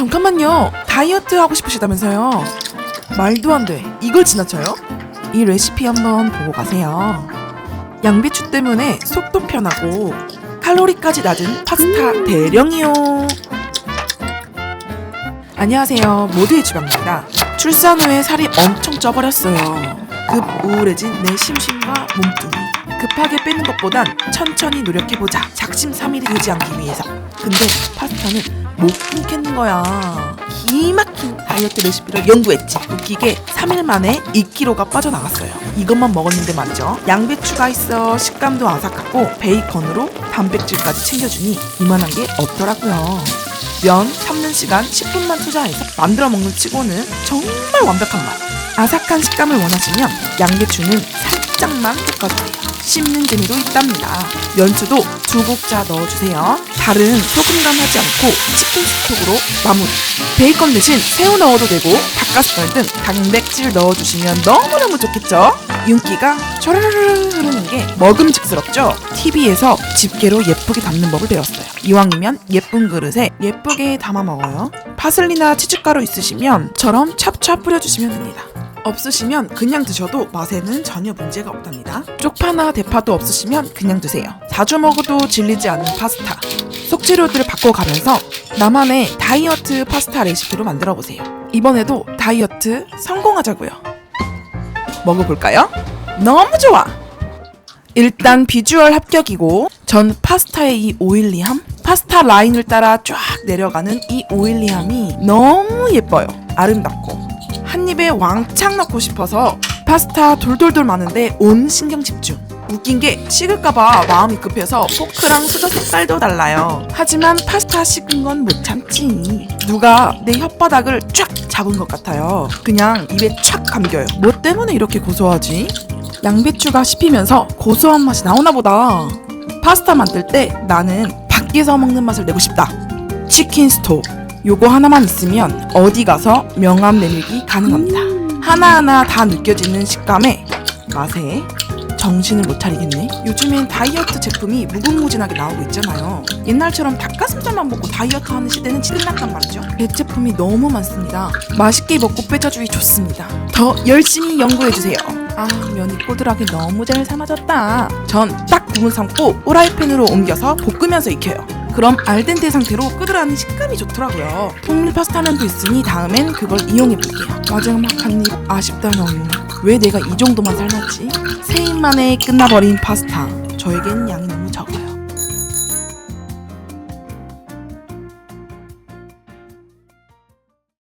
잠깐만요. 다이어트 하고 싶으시다면서요. 말도 안 돼. 이걸 지나쳐요? 이 레시피 한번 보고 가세요. 양배추 때문에 속도 편하고 칼로리까지 낮은 파스타 대령이요. 안녕하세요. 모두의 주방입니다. 출산 후에 살이 엄청 쪄버렸어요. 급 우울해진 내 심신과 몸뚱이. 급하게 빼는 것보단 천천히 노력해보자. 작심 삼일이 되지 않기 위해서. 근데 파스타는 못 끊겠는 거야. 기막힌 다이어트 레시피를 연구했지. 웃기게 3일 만에 2kg가 빠져나갔어요. 이것만 먹었는데 말이죠. 양배추가 있어 식감도 아삭하고 베이컨으로 단백질까지 챙겨주니 이만한 게 없더라고요. 면 삶는 시간 10분만 투자해서 만들어 먹는 치고는 정말 완벽한 맛. 아삭한 식감을 원하시면 양배추는 살짝만 볶아주세요. 씹는 재미도 있답니다. 면추도 두 국자 넣어주세요. 달은 소금간 하지 않고 치킨 스톡으로 마무리. 베이컨 대신 새우 넣어도 되고 닭가슴살 등 단백질 넣어주시면 너무너무 좋겠죠? 윤기가 촤르르르 흐르는 게 먹음직스럽죠? TV에서 집게로 예쁘게 담는 법을 배웠어요. 이왕이면 예쁜 그릇에 예쁘게 담아 먹어요. 파슬리나 치즈가루 있으시면 처럼 찹찹 뿌려주시면 됩니다. 없으시면 그냥 드셔도 맛에는 전혀 문제가 없답니다. 쪽파나 대파도 없으시면 그냥 드세요. 자주 먹어도 질리지 않는 파스타. 속재료들을 바꿔가면서 나만의 다이어트 파스타 레시피로 만들어 보세요. 이번에도 다이어트 성공하자고요. 먹어볼까요? 너무 좋아! 일단 비주얼 합격이고 전 파스타의 이 오일리함 파스타 라인을 따라 쫙 내려가는 이 오일리함이 너무 예뻐요 아름답고 한 입에 왕창 넣고 싶어서 파스타 돌돌돌 많은데 온 신경 집중 웃긴 게 식을까봐 마음이 급해서 포크랑 수저 색깔도 달라요 하지만 파스타 식은 건 못 참지 누가 내 혓바닥을 쫙 잡은 것 같아요 그냥 입에 촥 감겨요 뭐 때문에 이렇게 고소하지? 양배추가 씹히면서 고소한 맛이 나오나 보다. 파스타 만들 때 나는 밖에서 먹는 맛을 내고 싶다. 치킨 스톡. 요거 하나만 있으면 어디 가서 명함 내밀기 가능합니다. 하나하나 다 느껴지는 식감에 맛에 정신을 못 차리겠네. 요즘엔 다이어트 제품이 무궁무진하게 나오고 있잖아요. 옛날처럼 닭가슴살만 먹고 다이어트 하는 시대는 지났단 말이죠. 대체품이 너무 많습니다. 맛있게 먹고 빼자주기 좋습니다. 더 열심히 연구해주세요. 아 면이 꼬들하게 너무 잘 삶아졌다. 전딱 부분 삶고 후라이팬으로 옮겨서 볶으면서 익혀요. 그럼 알덴테 상태로 끄드라는 식감이 좋더라고요. 통밀 파스타면도 있으니 다음엔 그걸 이용해볼게요. 마지막 한 입 아쉽다 너무. 왜 내가 이 정도만 삶았지? 세 입 만에 끝나버린 파스타. 저에겐 양이